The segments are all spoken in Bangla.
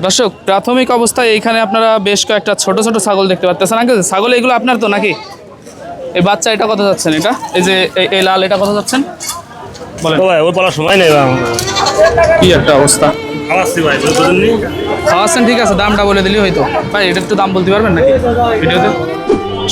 দর্শক প্রাথমিক অবস্থায় এইখানে আপনারা বেশ কয়েকটা ছোট ছোট ছাগল দেখতে পাচ্ছেন আগে ছাগল এগুলো আপনার তো নাকি? এই বাচ্চা এটা কথা যাচ্ছেন এটা? এই যে এই- লাল এটা কথা যাচ্ছেন? বলেন। ভাই ওই বলার সময় নেই ভাই কি একটা অবস্থা। খাওয়াচ্ছেন ঠিক আছে দামটা বলে দিলি হয়তো। ভাই এটা একটু দাম বলতে পারবেন নাকি? ভিডিওতে?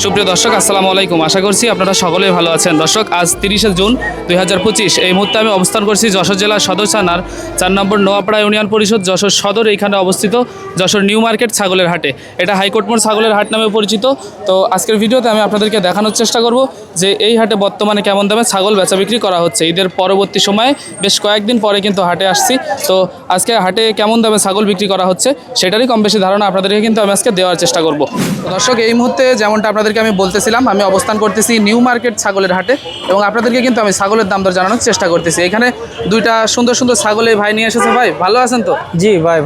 সুপ্রিয় দর্শক, আসসালামু আলাইকুম। আশা করছি আপনারা সকলেই ভালো আছেন। দর্শক, আজ তিরিশে জুন দুই হাজার পঁচিশ, এই মুহূর্তে আমি অবস্থান করছি যশোর জেলার সদর থানার চার নম্বর নোয়াপাড়া ইউনিয়ন পরিষদ যশোর সদর, এইখানে অবস্থিত যশোর নিউ মার্কেট ছাগলের হাটে। এটা হাইকোর্ট মোড় ছাগলের হাট নামে পরিচিত। তো আজকের ভিডিওতে আমি আপনাদেরকে দেখানোর চেষ্টা করব যে এই হাটে বর্তমানে কেমন দামে ছাগল বেচা বিক্রি করা হচ্ছে। ঈদের পরবর্তী সময়ে বেশ কয়েকদিন পরে কিন্তু হাটে আসছি। তো আজকে হাটে কেমন দামে ছাগল বিক্রি করা হচ্ছে, সেটারই কম বেশি ধারণা আপনাদেরকে কিন্তু আমি আজকে দেওয়ার চেষ্টা করব। দর্শক, এই মুহূর্তে যেমনটা আপনাদেরকে আমি বলতেছিলাম আমি অবস্থান করতেছি নিউ মার্কেট ছাগলের হাটে এবং আপনাদেরকে কিন্তু আমি ছাগলের দাম দর জানানোর চেষ্টা করতেছি। এখানে দুইটা সুন্দর সুন্দর ছাগল এই ভাই নিয়ে এসেছে ভাই ভালো আছেন তো? জি ভাই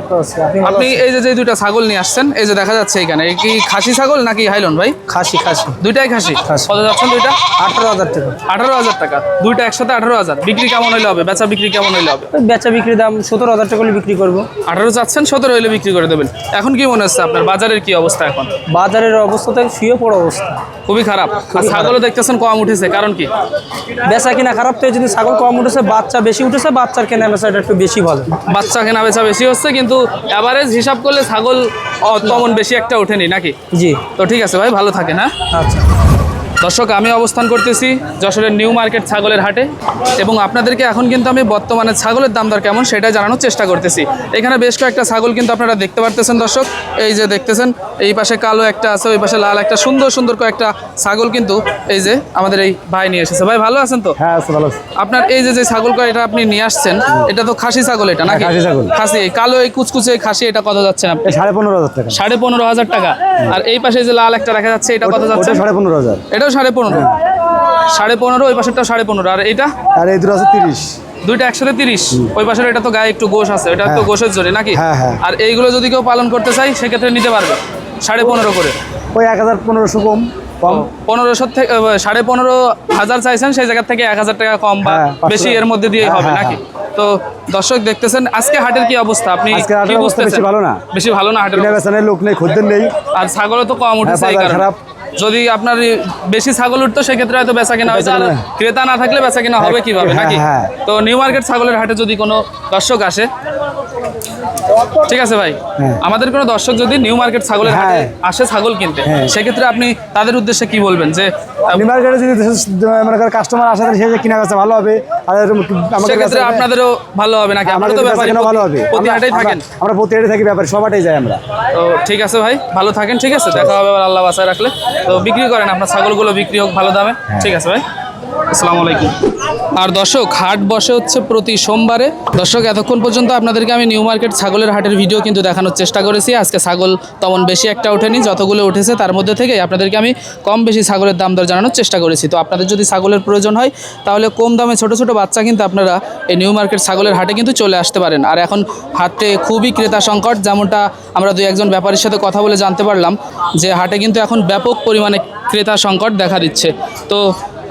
আপনি? এই যে যে দুইটা ছাগল নিয়ে আসছেন এই যে দেখা যাচ্ছে এখানে কি খাসি ছাগল নাকি হাইলন ভাই? খাসি খাসি। দুইটাই খাসি। কত যাচ্ছেন দুইটা? আঠারো হাজার টাকা। আঠারো হাজার টাকা। দুইটা একসাথে আঠারো হাজার। বিক্রি কেমন হইলে হবে? বেচা বিক্রি কেমন হইলে হবে? বেচা বিক্রি দাম সতেরো হাজার টাকা হলে বিক্রি করব। আঠারো যাচ্ছেন সতেরো হইলে বিক্রি করে দেবেন। এখন কি মনে হচ্ছে আপনার? বাজারের কি অবস্থা এখন? বাজারের অবস্থা থেকে শুয়ে পড়া। অবস্থা। খুবই খারাপ। আর ছাগলও দেখতেছেন কম উঠেছে কারণ কি? বেচা কিনা খারাপ তো যদি ছাগল কম উঠেছে বাচ্চা বেশি উঠেছে বাচ্চার কেনা বেচাটা একটু বেশি ভালো। বাচ্চা কেনা বেচা বেশি হচ্ছে কিন্তু অ্যাভারেজ হিসাব করলে ছাগল তেমন বেশি একটা ওঠেনি নাকি? জি। তো ঠিক আছে ভাই ভালো থাকে না আচ্ছা। দর্শক আমি অবস্থান করতেছি যশোরের নিউ মার্কেট ছাগলের হাটে এবং আপনাদেরকে এখন কিন্তু আমি বর্তমানে ছাগলের দাম দর কেমন সেটা জানানোর চেষ্টা করতেছি। এখানে বেশ কয়েকটা ছাগল কিন্তু আপনারা দেখতে পারতেছেন দর্শক এই যে দেখতেছেন এই পাশে কালো একটা আছে ওই পাশে লাল একটা সুন্দর সুন্দর কয়েকটা ছাগল কিন্তু এই যে আমাদের এই ভাই নিয়ে এসেছে। ভাই ভালো আছেন তো? হ্যাঁ ভালো আপনার এই যে যে ছাগল এটা আপনি নিয়ে আসছেন এটা তো খাসি ছাগল এটা নাকি? হ্যাঁ, খাসি ছাগল। খাসি এই কালো এই কুচকুচে খাসি এটা কত যাচ্ছে আপনি সাড়ে পনেরো হাজার টাকা। সাড়ে পনেরো হাজার টাকা। আর এই পাশে যে লাল একটা রাখা যাচ্ছে এটা কত যাচ্ছে? সাড়ে পনেরো হাজার। এটাও সাড়ে পনেরো। সাড়ে পনেরো ওই পাশেরটাও সাড়ে পনেরো। আর এটা? আর এই দুটো আছে তিরিশ। দুইটা একসাথে তিরিশ। ওই পাশের এটা তো গায়ে একটু গোশ আছে এটা তো গোশের জোরে নাকি? হ্যাঁ, হ্যাঁ। আর এইগুলো যদি কেউ পালন করতে চাই সেক্ষেত্রে নিতে পারবে। সাড়ে পনেরো করে। ওই এক হাজার পনেরোশো কম পনেরোশো থেকে সাড়ে পনেরো হাজার চাইছেন সেই জায়গা থেকে এক হাজার টাকা কম বা হ্যাঁ, বেশি এর মধ্যে হ্যাঁ, হবে হ্যাঁ, নাকি? তো দর্শক দেখতেছেন আজকে হাটের কি অবস্থা? আপনি কি বেশি বুঝতেছেন? ভালো না। বেশি ভালো না হাটের লোক নেই খদ্দের নেই। আর ছাগলও তো কম উঠেছে এই কারণে। যদি আপনার বেশি ছাগল উঠতো সেক্ষেত্রে হয়তো বেচা কেনা হয়তো ক্রেতা না থাকলে বেচা কেনা হবে কীভাবে হ্যাঁ, নাকি? হ্যাঁ। তো নিউ মার্কেট ছাগলের হাটে যদি কোনো দর্শক আসে ঠিক আছে ভাই। হ্যাঁ। আমাদের কোনো দর্শক যদি নিউ মার্কেট ছাগলের হাটে হ্যাঁ। আসে ছাগল কিনতে হ্যাঁ। সেক্ষেত্রে আপনি তাদের উদ্দেশ্যে কি বলবেন? যে নিউ মার্কেটে যদি মনে করেন কাস্টমার আসে তাহলে সে কিনা ভালো হবে। আর সেক্ষেত্রে আপনাদেরও ভালো হবে নাকি? আমাদের তো ব্যাপারী কেনা ভালো হবে? প্রতি হাটেই থাকেন। আমরা প্রতি হাটে থাকি ব্যাপারে সবাটাই যাই আমরা। তো ঠিক আছে ভাই ভালো থাকেন ঠিক আছে? দেখা হবে আল্লাহ বাসায় রাখলে। তো বিক্রি করেন আপনার ছাগলগুলো বিক্রি হোক ভালো দামে। ঠিক আছে ভাই। আসসালামু আলাইকুম। আর দর্শক, হাট বসে হচ্ছে প্রতি সোমবারে। দর্শক, এতক্ষণ পর্যন্ত আপনাদেরকে আমি নিউ মার্কেট ছাগলের হাটের ভিডিও কিন্তু দেখানোর চেষ্টা করেছি। আজকে ছাগল তেমন বেশি একটা ওঠেনি, যতগুলো উঠেছে তার মধ্যে থেকে আপনাদেরকে আমি কম বেশি ছাগলের দাম দর জানানোর চেষ্টা করেছি। তো আপনাদের যদি ছাগলের প্রয়োজন হয়, তাহলে কম দামে ছোট ছোট বাচ্চা কিন্তু আপনারা এই নিউ মার্কেট ছাগলের হাটে কিন্তু চলে আসতে পারেন। আর এখন হাটে খুবই ক্রেতা সংকট, যেমনটা আমরা দুই একজন ব্যাপারীর সাথে কথা বলে জানতে পারলাম যে হাটে কিন্তু এখন ব্যাপক পরিমাণে ক্রেতা সংকট দেখা দিচ্ছে। তো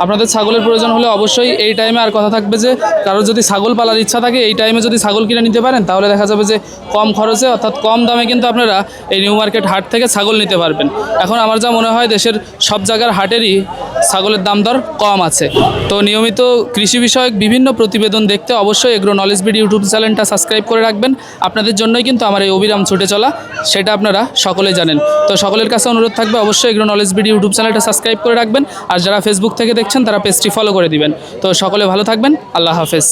আপনাদের ছাগলের প্রয়োজন হলে অবশ্যই এই টাইমে আর কথা থাকবে যে কারোর যদি ছাগল পালার ইচ্ছা থাকে, এই টাইমে যদি ছাগল কিনে নিতে পারেন, তাহলে দেখা যাবে যে কম খরচে অর্থাৎ কম দামে কিন্তু আপনারা এই নিউ মার্কেট হাট থেকে ছাগল নিতে পারবেন। এখন আমার যা মনে হয়, দেশের সব জায়গার হাটেরই ছাগলের দাম দর কম আছে। তো নিয়মিত কৃষি বিষয়ক বিভিন্ন প্রতিবেদন দেখতে অবশ্যই এগ্রো নলেজ বিড ইউটিউব চ্যানেলটা সাবস্ক্রাইব করে রাখবেন। আপনাদের জন্যই কিন্তু আমার এই অবিরাম ছুটে চলা, সেটা আপনারা সকলে জানেন। তো সকলের কাছে অনুরোধ থাকবে, অবশ্যই এগ্রো নলেজ বিড ইউটিউব চ্যানেলটা সাবস্ক্রাইব করে রাখবেন, আর যারা ফেসবুক থেকে দেখছেন, তারা পেজটি ফলো করে দিবেন। তো সকলে ভালো থাকবেন, আল্লাহ হাফেজ।